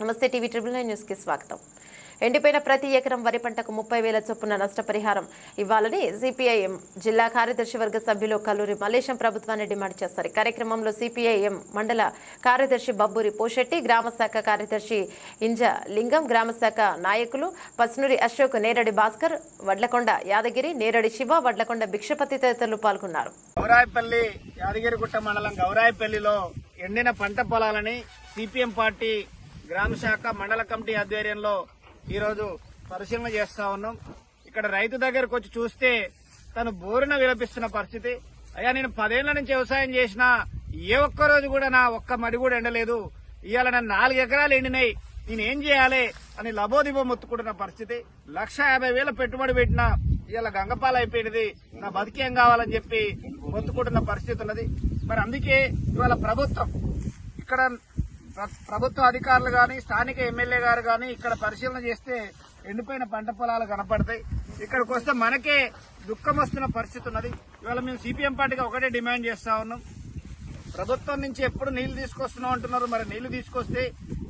నమస్తే TV triple nine న్యూస్కి స్వాగతం. ఎండిపోయిన ప్రతి ఎకరం వరి పంటకు ముప్పై వేల చొప్పున నష్టపరిహారం ఇవ్వాలని సిపిఐఎం జిల్లా కార్యదర్శి వర్గ సభ్యులు కల్లూరి మలేశం ప్రభుత్వాన్ని డిమాండ్ చేస్తారు. కార్యక్రమంలో సిపిఐఎం మండల కార్యదర్శి బబ్బూరి పోషెట్టి గ్రామ శాఖ కార్యదర్శి ఇంజ లింగం గ్రామ శాఖ నాయకులు పస్నూరి అశోక్ నేరడి భాస్కర్ వడ్లకొండ యాదగిరి నేరడి శివ వడ్లకొండ భిక్షపతి తదితరులు పాల్గొన్నారు. గౌరాయపల్లి యాదగిరిగుట్ట మండలం గౌరాయపల్లిలో ఎండిన పంట పొలాలని సిపిఎం పార్టీ గ్రామ శాఖ మండల కమిటీ ఆధ్వర్యంలో ఈరోజు పరిశీలన చేస్తా ఉన్నాం. ఇక్కడ రైతు దగ్గరకు వచ్చి చూస్తే తను బోరున విలపిస్తున్న పరిస్థితి. అయ్యా నేను పదేళ్ళ నుంచి వ్యవసాయం చేసినా ఏ ఒక్క రోజు కూడా నా ఒక్క మడి కూడా ఎండలేదు. ఇవాళ నన్ను నాలుగు ఎకరాలు ఎండినాయి. నేను ఏం చేయాలి అని లబోదిబో మొత్తుకుంటున్న పరిస్థితి. లక్ష యాభై వేల పెట్టుబడి పెట్టిన ఇవాళ గంగపాల అయిపోయినది. నా బతికేం కావాలని చెప్పి మొత్తుకుంటున్న పరిస్థితి ఉన్నది. మరి అందుకే ఇవాళ ప్రభుత్వం ఇక్కడ ప్రభుత్వ అధికారులు కానీ స్థానిక ఎమ్మెల్యే గారు కానీ ఇక్కడ పరిశీలన చేస్తే ఎండిపోయిన పంట పొలాలు కనపడతాయి. ఇక్కడికి వస్తే మనకే దుఃఖం వస్తున్న పరిస్థితి ఉన్నది. ఇవాళ మేము సిపిఎం పార్టీగా ఒకటే డిమాండ్ చేస్తా ఉన్నాం. ప్రభుత్వం నుంచి ఎప్పుడు నీళ్ళు తీసుకొస్తున్నాం అంటున్నారు. మరి నీళ్ళు తీసుకొస్తే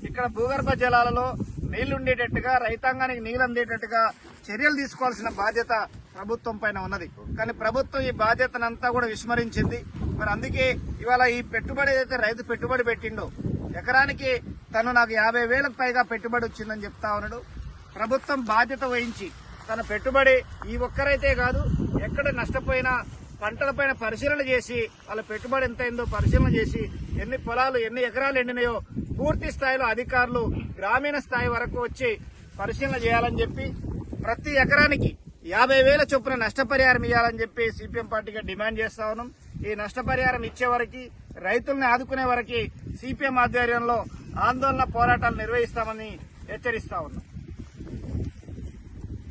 ఇక్కడ భూగర్భ జలాలలో నీళ్ళు ఉండేటట్టుగా రైతాంగానికి నీళ్ళు అందేటట్టుగా చర్యలు తీసుకోవాల్సిన బాధ్యత ప్రభుత్వం పైన ఉన్నది. కానీ ప్రభుత్వం ఈ బాధ్యతనంతా కూడా విస్మరించింది. మరి అందుకే ఇవాళ ఈ పెట్టుబడి ఏదైతే రైతు పెట్టుబడి పెట్టిండో ఎకరానికి తను నాకు యాభై వేలకు పైగా పెట్టుబడి వచ్చిందని చెప్తా ఉన్నాడు. ప్రభుత్వం బాధ్యత వహించి తన పెట్టుబడి ఈ ఒక్కరైతే కాదు ఎక్కడ నష్టపోయినా పంటలపైన పరిశీలన చేసి వాళ్ళ పెట్టుబడి ఎంత అయిందో పరిశీలన చేసి ఎన్ని పొలాలు ఎన్ని ఎకరాలు ఎండినాయో పూర్తి స్థాయిలో అధికారులు గ్రామీణ స్థాయి వరకు వచ్చి పరిశీలన చేయాలని చెప్పి ప్రతి ఎకరానికి యాభై వేల చొప్పున నష్టపరిహారం ఇవ్వాలని చెప్పి సిపిఎం పార్టీగా డిమాండ్ చేస్తా ఉన్నాం. ఈ నష్టపరిహారం ఇచ్చే వరకు రైతుల్ని ఆదుకునే వరకు సిపిఎం ఆధ్వర్యంలో ఆందోళన పోరాటాలు నిర్వహిస్తామని హెచ్చరిస్తా ఉన్నాం.